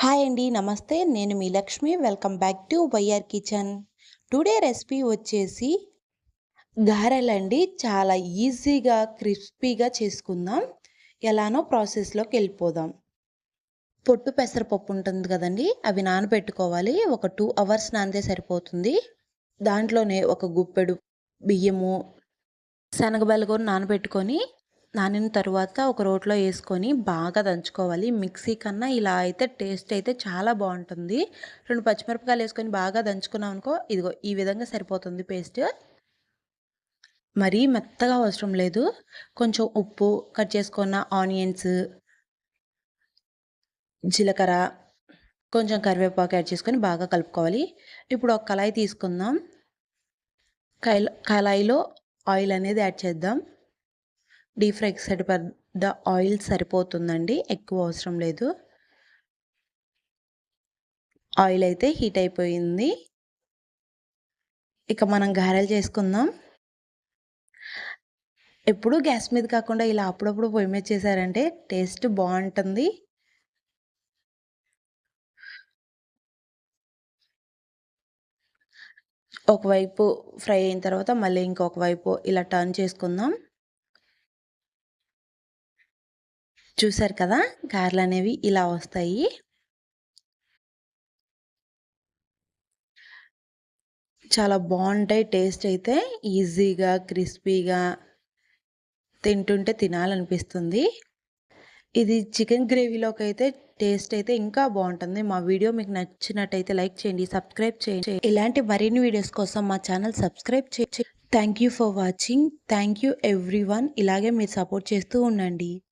Hi అండి నమస్తే. నేను మీ Lakshmi. Welcome back to YR kitchen. Today recipe వచ్చేసి గారెలండి. చాలా ఈజీగా క్రిస్పీగా చేసుకుందాం. ఎలానో ప్రాసెస్లోకి వెళ్ళిపోదాం. పొట్టు పెసరపప్పు ఉంటుంది కదండి అవి నానబెట్టుకోవాలి. ఒక టూ అవర్స్ నానితే సరిపోతుంది. దాంట్లోనే ఒక గుప్పెడు బియ్యము శనగబెల్ల కూడా నానబెట్టుకొని నానిన తర్వాత ఒక రోట్లో వేసుకొని బాగా దంచుకోవాలి. మిక్సీ కన్నా ఇలా అయితే టేస్ట్ అయితే చాలా బాగుంటుంది. రెండు పచ్చిమిరపకాయలు వేసుకొని బాగా దంచుకున్నాం అనుకో ఇదిగో ఈ విధంగా సరిపోతుంది పేస్ట్. మరీ మెత్తగా అవసరం లేదు. కొంచెం ఉప్పు కట్ చేసుకున్న ఆనియన్స్ జీలకర్ర కొంచెం కరివేపాకు యాడ్ చేసుకొని బాగా కలుపుకోవాలి. ఇప్పుడు ఒక కళాయి తీసుకుందాం. కళాయిలో ఆయిల్ అనేది యాడ్ చేద్దాం. డీప్ ఫ్రైకి సరిపడ్డ ఆయిల్ సరిపోతుందండి. ఎక్కువ అవసరం లేదు. ఆయిల్ అయితే హీట్ అయిపోయింది. ఇక మనం గారెలు చేసుకుందాం. ఎప్పుడు గ్యాస్ మీద కాకుండా ఇలా అప్పుడప్పుడు పొయ్యి మీద చేశారంటే టేస్ట్ బాగుంటుంది. ఒకవైపు ఫ్రై అయిన తర్వాత మళ్ళీ ఇంకొక వైపు ఇలా టర్న్ చేసుకుందాం. చూసారు కదా! గారెలు అనేవి ఇలా వస్తాయి. చాలా బాగుంటాయి టేస్ట్ అయితే ఈజీగా క్రిస్పీగా తింటుంటే తినాలనిపిస్తుంది. ఇది చికెన్ గ్రేవీలోకి అయితే టేస్ట్ అయితే ఇంకా బాగుంటుంది మా వీడియో మీకు నచ్చినట్టయితే లైక్ చేయండి సబ్స్క్రైబ్ చేయండి. ఇలాంటి మరిన్ని వీడియోస్ కోసం మా ఛానల్ సబ్స్క్రైబ్ చేయండి. Thank you for watching. Thank you every ఇలాగే మీరు సపోర్ట్ చేస్తూ ఉండండి.